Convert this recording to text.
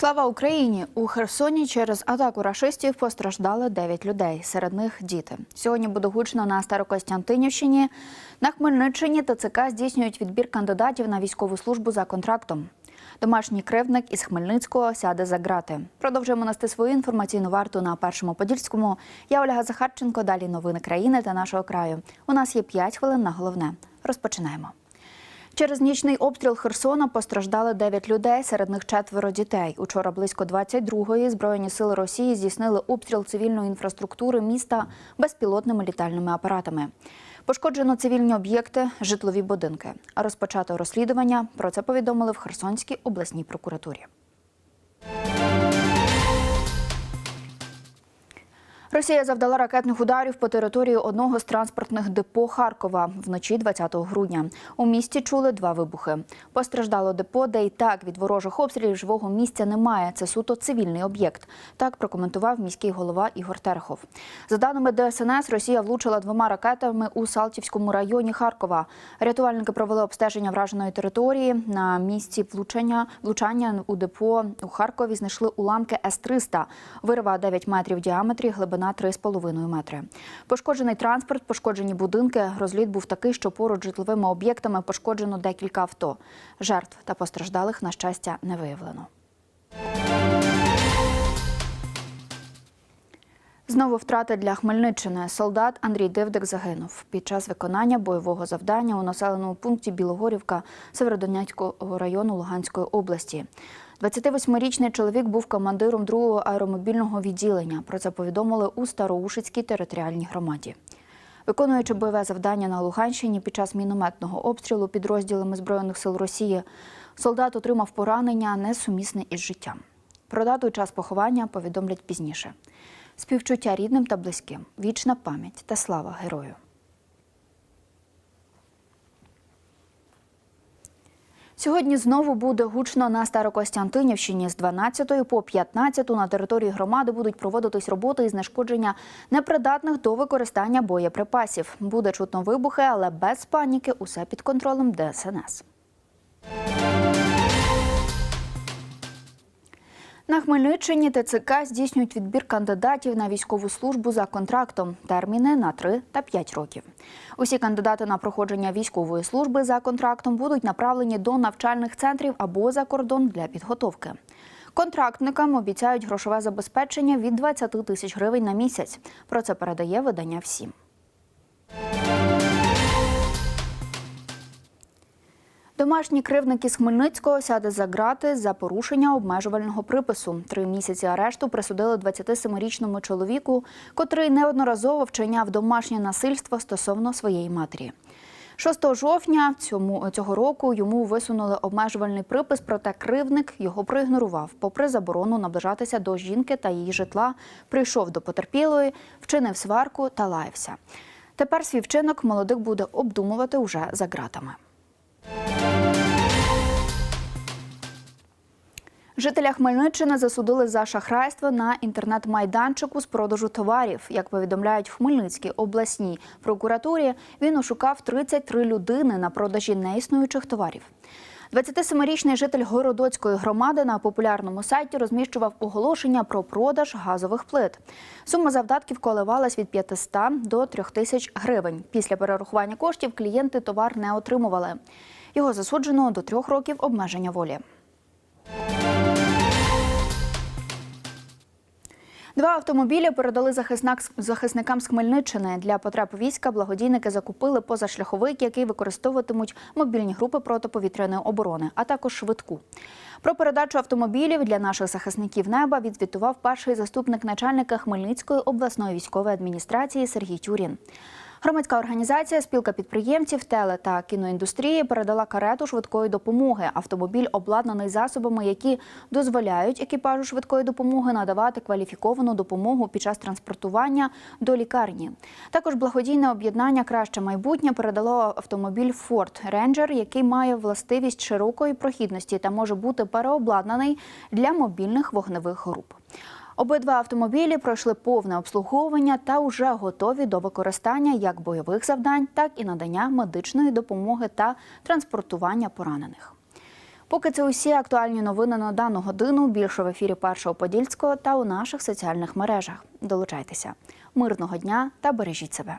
Слава Україні! У Херсоні через атаку рашистів постраждали 9 людей. Серед них діти. Сьогодні буде гучно на Старокостянтинівщині. На Хмельниччині ТЦК здійснюють відбір кандидатів на військову службу за контрактом. Домашній кривдник із Хмельницького сяде за грати. Продовжуємо нести свою інформаційну варту на першому подільському. Я Ольга Захарченко. Далі новини країни та нашого краю. У нас є 5 хвилин на головне. Розпочинаємо. Через нічний обстріл Херсона постраждали 9 людей, серед них четверо дітей. Учора близько 22-ї Збройні сили Росії здійснили обстріл цивільної інфраструктури міста безпілотними літальними апаратами. Пошкоджено цивільні об'єкти, житлові будинки. Розпочато розслідування. Про це повідомили в Херсонській обласній прокуратурі. Росія завдала ракетних ударів по території одного з транспортних депо Харкова вночі 20 грудня. У місті чули два вибухи. Постраждало депо, де і так від ворожих обстрілів живого місця немає. Це суто цивільний об'єкт. Так прокоментував міський голова Ігор Терехов. За даними ДСНС, Росія влучила двома ракетами у Салтівському районі Харкова. Рятувальники провели обстеження враженої території. На місці влучання влучання у депо у Харкові знайшли уламки С-300. Вирва 9 метрів в діаметрі, глибина 3,5 метри. Пошкоджений транспорт, пошкоджені будинки. Розліт був такий, що поруч житловими об'єктами пошкоджено декілька авто. Жертв та постраждалих, на щастя, не виявлено. Знову втрати для Хмельниччини. Солдат Андрій Дивдик загинув під час виконання бойового завдання у населеному пункті Білогорівка Северодонецького району Луганської області. 28-річний чоловік був командиром другого аеромобільного відділення. Про це повідомили у Староушицькій територіальній громаді. Виконуючи бойове завдання на Луганщині під час мінометного обстрілу підрозділами Збройних сил Росії, солдат отримав поранення несумісне із життям. Про дату і час поховання повідомлять пізніше. Співчуття рідним та близьким, вічна пам'ять та слава герою. Сьогодні знову буде гучно на Старокостянтинівщині. З 12 по 15 на території громади будуть проводитись роботи із знешкодження непридатних до використання боєприпасів. Буде чутно вибухи, але без паніки усе під контролем ДСНС. На Хмельниччині ТЦК здійснюють відбір кандидатів на військову службу за контрактом. Терміни на 3 та 5 років. Усі кандидати на проходження військової служби за контрактом будуть направлені до навчальних центрів або за кордон для підготовки. Контрактникам обіцяють грошове забезпечення від 20 тисяч гривень на місяць. Про це передає видання «Всім». Домашній кривник із Хмельницького сяде за грати за порушення обмежувального припису. Три місяці арешту присудили 27-річному чоловіку, котрий неодноразово вчиняв домашнє насильство стосовно своєї матері. 6 жовтня цьому цього року йому висунули обмежувальний припис, проте кривник його проігнорував. Попри заборону наближатися до жінки та її житла, прийшов до потерпілої, вчинив сварку та лаявся. Тепер свій вчинок молодик буде обдумувати уже за ґратами. Жителя Хмельниччини засудили за шахрайство на інтернет-майданчику з продажу товарів. Як повідомляють в Хмельницькій обласній прокуратурі, він ошукав 33 людини на продажі неіснуючих товарів. 27-річний житель Городоцької громади на популярному сайті розміщував оголошення про продаж газових плит. Сума завдатків коливалась від 500 до 3000 гривень. Після перерахування коштів клієнти товар не отримували. Його засуджено до трьох років обмеження волі. Два автомобілі передали захисник, захисникам з Хмельниччини. Для потреб війська благодійники закупили позашляховик, який використовуватимуть мобільні групи протиповітряної оборони, а також швидку. Про передачу автомобілів для наших захисників неба відзвітував перший заступник начальника Хмельницької обласної військової адміністрації Сергій Тюрін. Громадська організація Спілка підприємців теле та кіноіндустрії передала карету швидкої допомоги. Автомобіль обладнаний засобами, які дозволяють екіпажу швидкої допомоги надавати кваліфіковану допомогу під час транспортування до лікарні. Також благодійне об'єднання Краще майбутнє передало автомобіль Ford Ranger, який має властивість широкої прохідності та може бути переобладнаний для мобільних вогневих груп. Обидва автомобілі пройшли повне обслуговування та вже готові до використання як бойових завдань, так і надання медичної допомоги та транспортування поранених. Поки це усі актуальні новини на дану годину. Більше в ефірі першого подільського та у наших соціальних мережах. Долучайтеся. Мирного дня та бережіть себе.